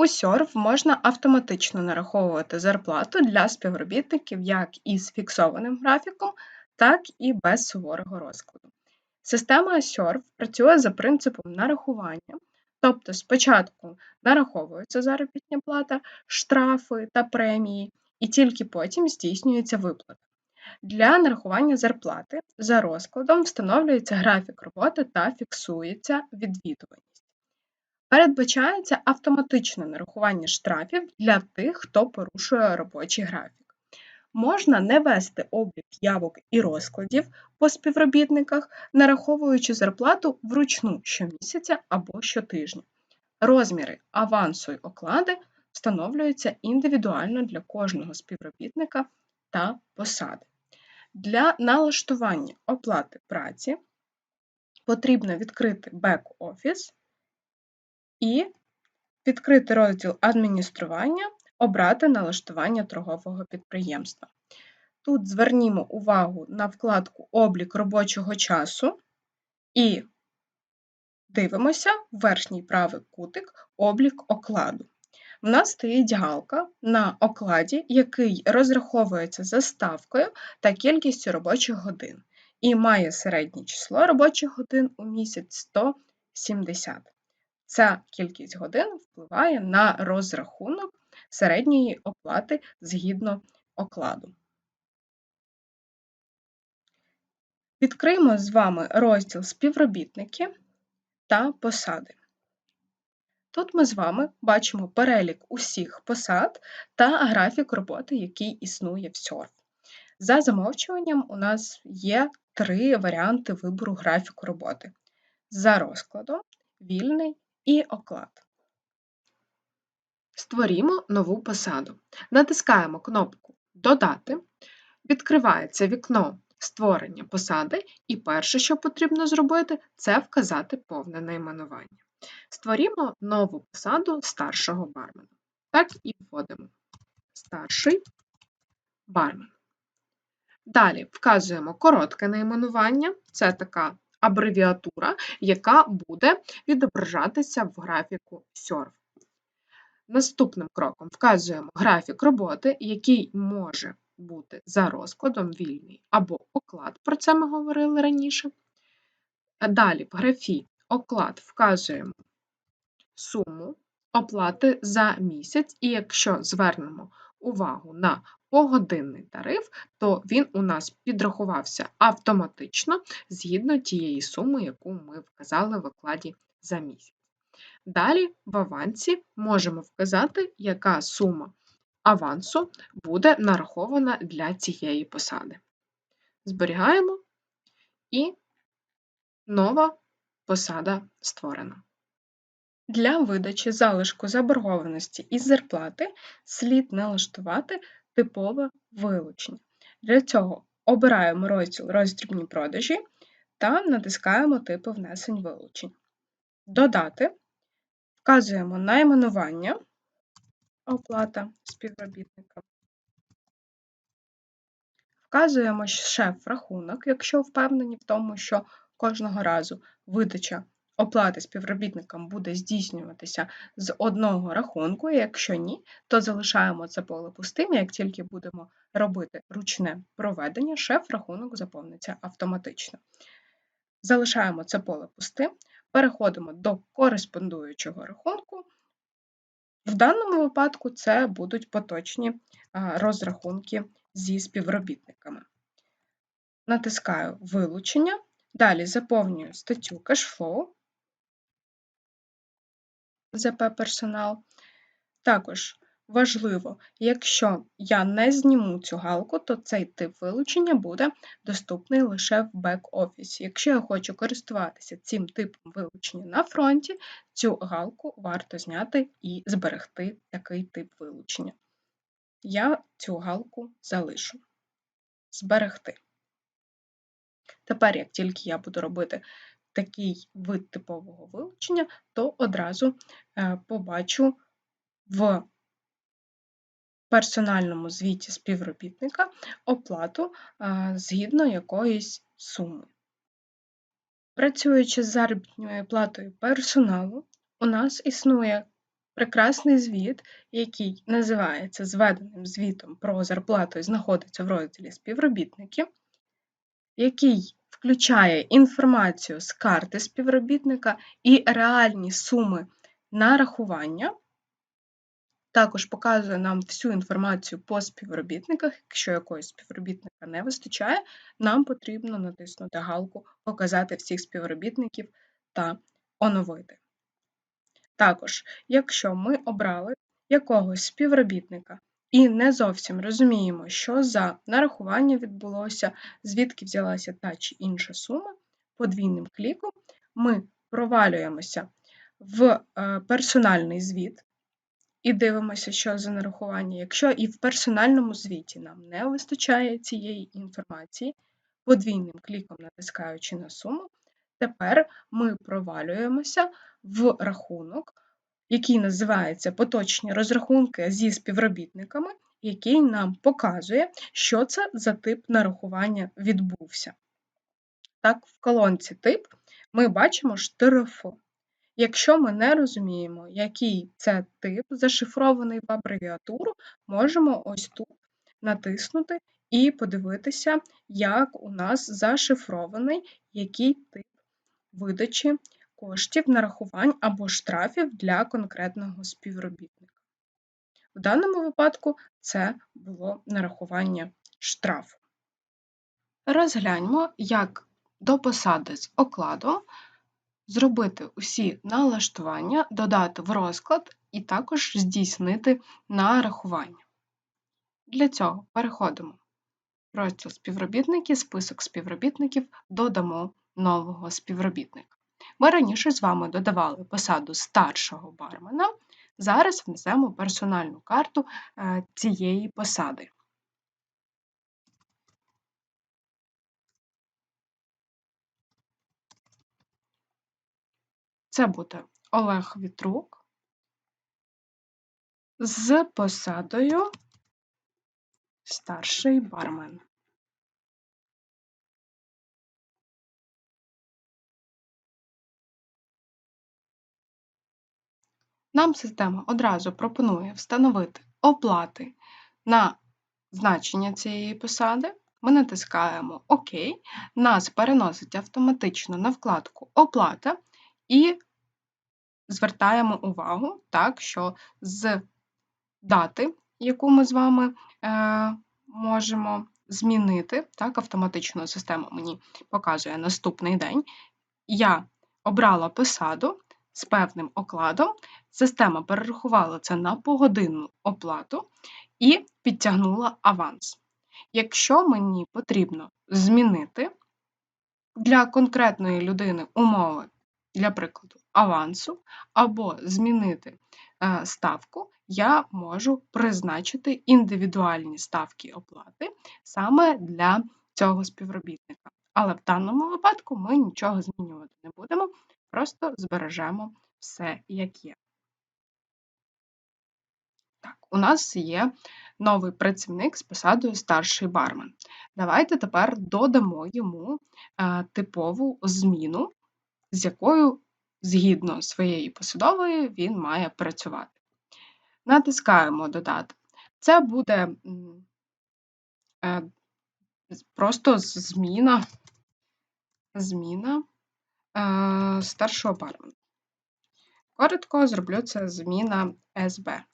У SURF можна автоматично нараховувати зарплату для співробітників як із фіксованим графіком, так і без суворого розкладу. Система SURF працює за принципом нарахування, тобто спочатку нараховується заробітня плата, штрафи та премії, і тільки потім здійснюється виплата. Для нарахування зарплати за розкладом встановлюється графік роботи та фіксується відвідуваність. Передбачається автоматичне нарахування штрафів для тих, хто порушує робочий графік. Можна не вести облік явок і розкладів по співробітниках, нараховуючи зарплату вручну щомісяця або щотижня. Розміри авансу й оклади встановлюються індивідуально для кожного співробітника та посади. Для налаштування оплати праці потрібно відкрити бек-офіс і відкрити розділ Адміністрування, обрати налаштування торгового підприємства. Тут звернімо увагу на вкладку Облік робочого часу і дивимося в верхній правий кутик Облік окладу. В нас стоїть галка на окладі, який розраховується за ставкою та кількістю робочих годин і має середнє число робочих годин у місяць 170. Ця кількість годин впливає на розрахунок середньої оплати згідно окладу. Відкриємо з вами розділ співробітники та посади. Тут ми з вами бачимо перелік усіх посад та графік роботи, який існує в SURF. За замовчуванням, у нас є три варіанти вибору графіку роботи: за розкладом, вільний і оклад. Створімо нову посаду. Натискаємо кнопку Додати, відкривається вікно створення посади, і перше, що потрібно зробити, це вказати повне найменування. Створімо нову посаду старшого бармена. Так і вводимо старший бармен. Далі вказуємо коротке найменування, це така абревіатура, яка буде відображатися в графіку SURF. Наступним кроком вказуємо графік роботи, який може бути за розкладом вільний або оклад, про це ми говорили раніше. Далі в графі оклад вказуємо суму оплати за місяць, і якщо звернемо увагу на погодинний тариф, то він у нас підрахувався автоматично згідно тієї суми, яку ми вказали в окладі за місяць. Далі в авансі можемо вказати, яка сума авансу буде нарахована для цієї посади. Зберігаємо і нова посада створена. Для видачі залишку заборгованості із зарплати слід налаштувати типове вилучення. Для цього обираємо розділ Роздрібні продажі та натискаємо типи внесень вилучень. Додати, вказуємо найменування, оплата співробітника. Вказуємо шеф-рахунок, якщо впевнені в тому, що кожного разу видача оплати співробітникам буде здійснюватися з одного рахунку, якщо ні, то залишаємо це поле пустим, як тільки будемо робити ручне проведення, шеф-рахунок заповниться автоматично. Залишаємо це поле пустим, переходимо до кореспондуючого рахунку. В даному випадку це будуть поточні розрахунки зі співробітниками. Натискаю Вилучення, далі заповнюю статтю Cashflow, ЗП персонал. Також важливо, якщо я не зніму цю галку, то цей тип вилучення буде доступний лише в бек-офісі. Якщо я хочу користуватися цим типом вилучення на фронті, цю галку варто зняти і зберегти такий тип вилучення. Я цю галку залишу. Зберегти. Тепер, як тільки я буду робити такий вид типового вилучення, то одразу е, побачу в персональному звіті співробітника оплату е, згідно якоїсь суми. Працюючи з заробітною платою персоналу, у нас існує прекрасний звіт, який називається зведеним звітом про зарплату і знаходиться в розділі співробітники, який включає інформацію з карти співробітника і реальні суми нарахування. Також показує нам всю інформацію по співробітниках. Якщо якогось співробітника не вистачає, нам потрібно натиснути галку Показати всіх співробітників та оновити. Також, якщо ми обрали якогось співробітника і не зовсім розуміємо, що за нарахування відбулося, звідки взялася та чи інша сума, подвійним кліком ми провалюємося в е, персональний звіт і дивимося, що за нарахування. Якщо і в персональному звіті нам не вистачає цієї інформації, подвійним кліком натискаючи на суму, тепер ми провалюємося в рахунок, який називається поточні розрахунки зі співробітниками, який нам показує, що це за тип нарахування відбувся. Так, в колонці тип ми бачимо штирифо. Якщо ми не розуміємо, який це тип, зашифрований в абревіатуру, можемо ось тут натиснути і подивитися, як у нас зашифрований який тип видачі коштів нарахувань або штрафів для конкретного співробітника. В даному випадку це було нарахування штрафу. Розгляньмо, як до посади з окладом зробити усі налаштування, додати в розклад і також здійснити нарахування. Для цього переходимо в розділ співробітники, список співробітників, додамо нового співробітника. Ми раніше з вами додавали посаду старшого бармена, зараз внесемо персональну карту е, цієї посади. Це буде Олег Вітрук з посадою старший бармен. Нам система одразу пропонує встановити оплати на значення цієї посади. Ми натискаємо ОК, нас переносить автоматично на вкладку Оплата і звертаємо увагу, так, що з дати, яку ми з вами е, можемо змінити, так, автоматично система мені показує наступний день. Я обрала посаду з певним окладом, система перерахувала це на погодинну оплату і підтягнула аванс. Якщо мені потрібно змінити для конкретної людини умови, для прикладу, авансу, або змінити е, ставку, я можу призначити індивідуальні ставки оплати саме для цього співробітника. Але в даному випадку ми нічого змінювати не будемо, просто збережемо все як є. Так, у нас є новий працівник з посадою старший бармен. Давайте тепер додамо йому е, типову зміну, з якою, згідно своєї посадової, він має працювати. Натискаємо Додати. Це буде е, просто зміна зміна старшого бармена. Коротко зроблю це зміна СБ,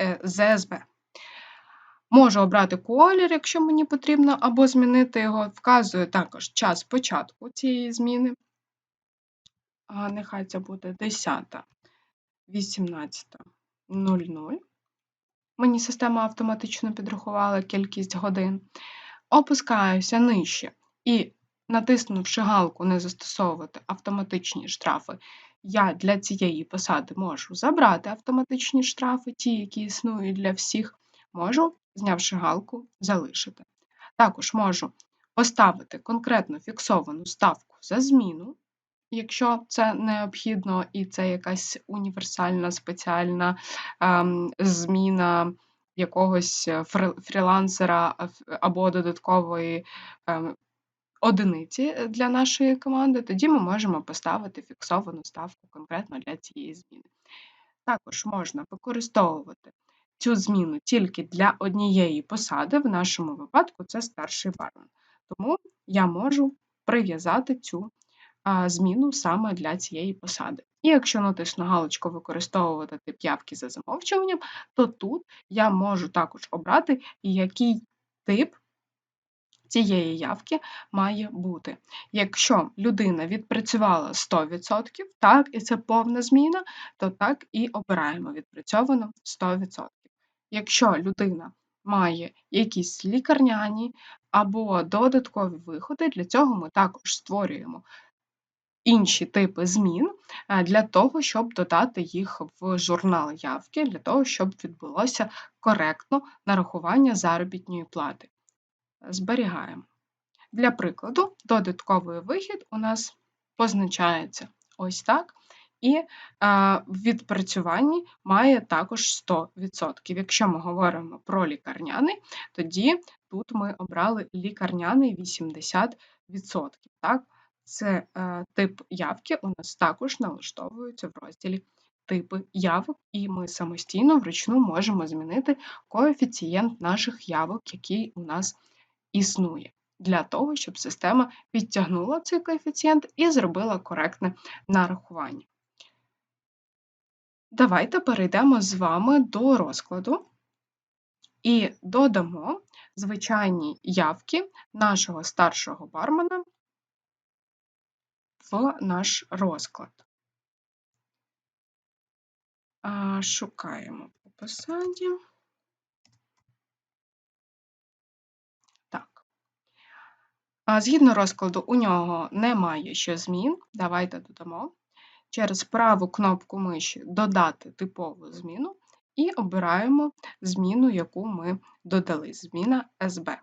е, ЗСБ. Можу обрати колір, якщо мені потрібно, або змінити його. Вказую також час початку цієї зміни. Нехай це буде 10, 18.00. Мені система автоматично підрахувала кількість годин. Опускаюся нижче і, натиснувши галку Не застосовувати автоматичні штрафи, я для цієї посади можу забрати автоматичні штрафи, ті, які існують для всіх, можу, знявши галку, залишити. Також можу поставити конкретно фіксовану ставку за зміну, якщо це необхідно, і це якась універсальна спеціальна ем, зміна якогось фрілансера або додаткової ем, одиниці для нашої команди, тоді ми можемо поставити фіксовану ставку конкретно для цієї зміни. Також можна використовувати цю зміну тільки для однієї посади, в нашому випадку це старший бармен. Тому я можу прив'язати цю зміну саме для цієї посади. І якщо натисну галочку використовувати тип явки за замовчуванням, то тут я можу також обрати, який тип цієї явки має бути. Якщо людина відпрацювала 100%, так, і це повна зміна, то так і обираємо відпрацьовано 100%. Якщо людина має якісь лікарняні або додаткові виходи, для цього ми також створюємо інші типи змін е, для того, щоб додати їх в журнал явки, для того, щоб відбулося коректно нарахування заробітної плати. Зберігаємо. Для прикладу, додатковий вихід у нас позначається ось так. І в відпрацюванні має також 100%. Якщо ми говоримо про лікарняний, тоді тут ми обрали лікарняний 80%. Так? Це е, тип явки у нас також налаштовується в розділі типи явок, і ми самостійно вручну можемо змінити коефіцієнт наших явок, який у нас існує, для того, щоб система підтягнула цей коефіцієнт і зробила коректне нарахування. Давайте перейдемо з вами до розкладу і додамо звичайні явки нашого старшого бармена в наш розклад. Шукаємо по посаді. Так. Згідно розкладу, у нього немає ще змін. Давайте додамо. Через праву кнопку миші Додати типову зміну і обираємо зміну, яку ми додали, зміна SB.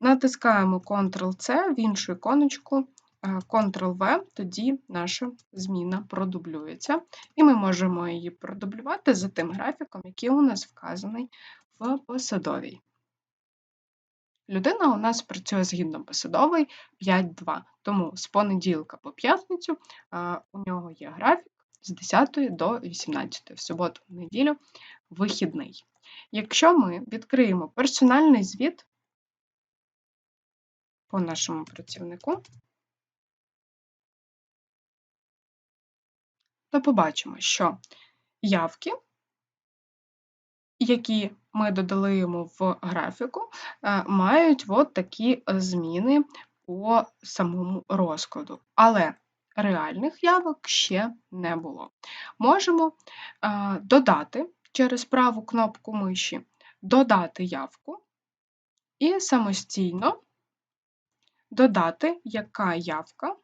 Натискаємо Ctrl-C в іншу іконочку, е, Ctrl-V, тоді наша зміна продублюється. І ми можемо її продублювати за тим графіком, який у нас вказаний в посадовій. Людина у нас працює згідно посадовий 5-2, тому з понеділка по п'ятницю у нього є графік з 10 до 18, в суботу, в неділю вихідний. Якщо ми відкриємо персональний звіт, по нашому працівнику, то побачимо, що явки, які ми додали йому в графіку, е, мають от такі зміни по самому розкладу. Але реальних явок ще не було. Можемо е, додати через праву кнопку миші, додати явку і самостійно додати, яка явка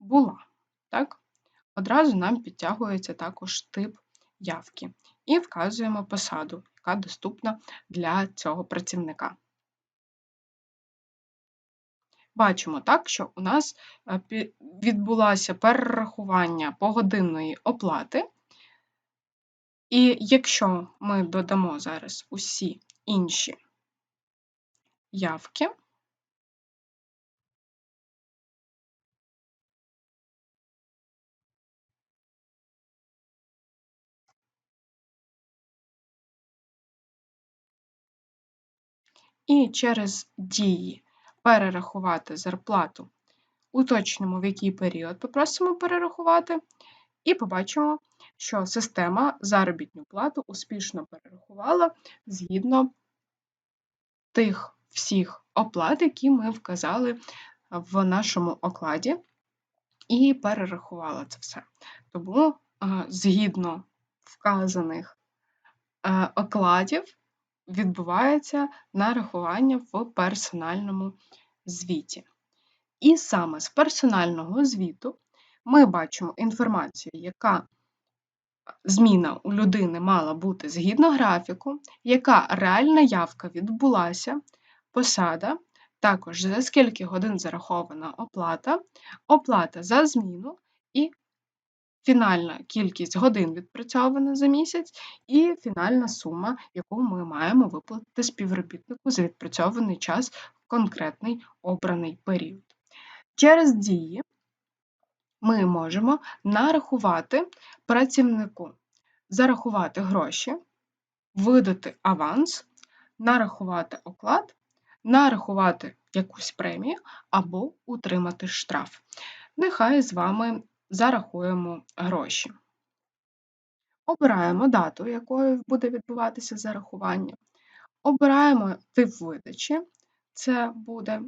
була. Так? Одразу нам підтягується також тип явки. І вказуємо посаду, яка доступна для цього працівника. Бачимо так, що у нас е, відбулося перерахування погодинної оплати. І якщо ми додамо зараз усі інші явки, і через дії перерахувати зарплату, уточнимо, в який період попросимо перерахувати, і побачимо, що система заробітну плату успішно перерахувала згідно тих всіх оплат, які ми вказали в нашому окладі, і перерахувала це все. Тому, згідно вказаних окладів, відбувається нарахування в персональному звіті. І саме з персонального звіту ми бачимо інформацію, яка зміна у людини мала бути згідно графіку, яка реальна явка відбулася, посада, також за скільки годин зарахована оплата, оплата за зміну фінальна кількість годин відпрацьована за місяць, і фінальна сума, яку ми маємо виплатити співробітнику за відпрацьований час в конкретний обраний період. Через дії ми можемо нарахувати працівнику, зарахувати гроші, видати аванс, нарахувати оклад, нарахувати якусь премію або утримати штраф. Нехай з вами зарахуємо гроші. Обираємо дату, якою буде відбуватися зарахування. Обираємо тип видачі, це буде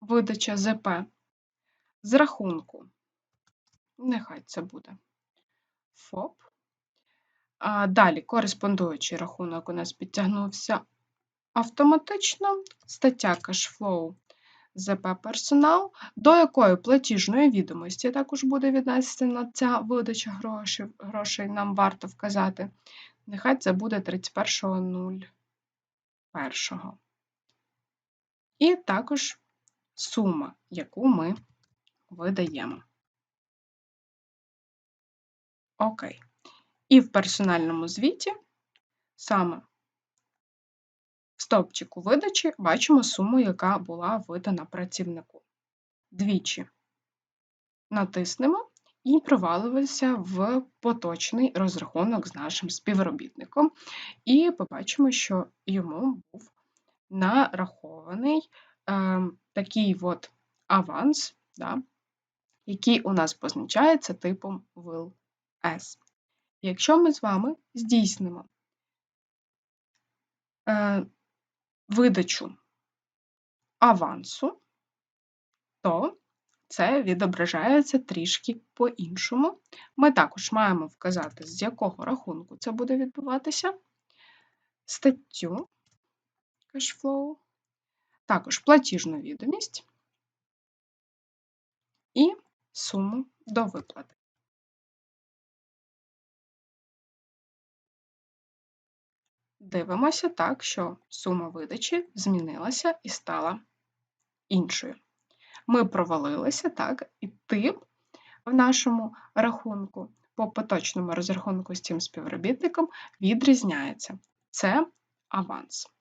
видача ЗП з рахунку. Нехай це буде ФОП. А Далі кореспондуючий рахунок у нас підтягнувся автоматично. Стаття Cashflow ЗП персонал, до якої платіжної відомості також буде віднесена ця видача грошей, грошей нам варто вказати. Нехай це буде 31.01. І також сума, яку ми видаємо. Окей. І в персональному звіті саме стовпчику видачі бачимо суму, яка була видана працівнику. Двічі натиснемо і провалимося в поточний розрахунок з нашим співробітником, і побачимо, що йому був нарахований е, такий от аванс, да, який у нас позначається типом will S. Якщо ми з вами здійснимо е, видачу авансу, то це відображається трішки по-іншому. Ми також маємо вказати, з якого рахунку це буде відбуватися, статтю cashflow, також платіжну відомість і суму до виплати. Дивимося так, що сума видачі змінилася і стала іншою. Ми провалилися, так, і тип в нашому рахунку по поточному розрахунку з цим співробітником відрізняється. Це аванс.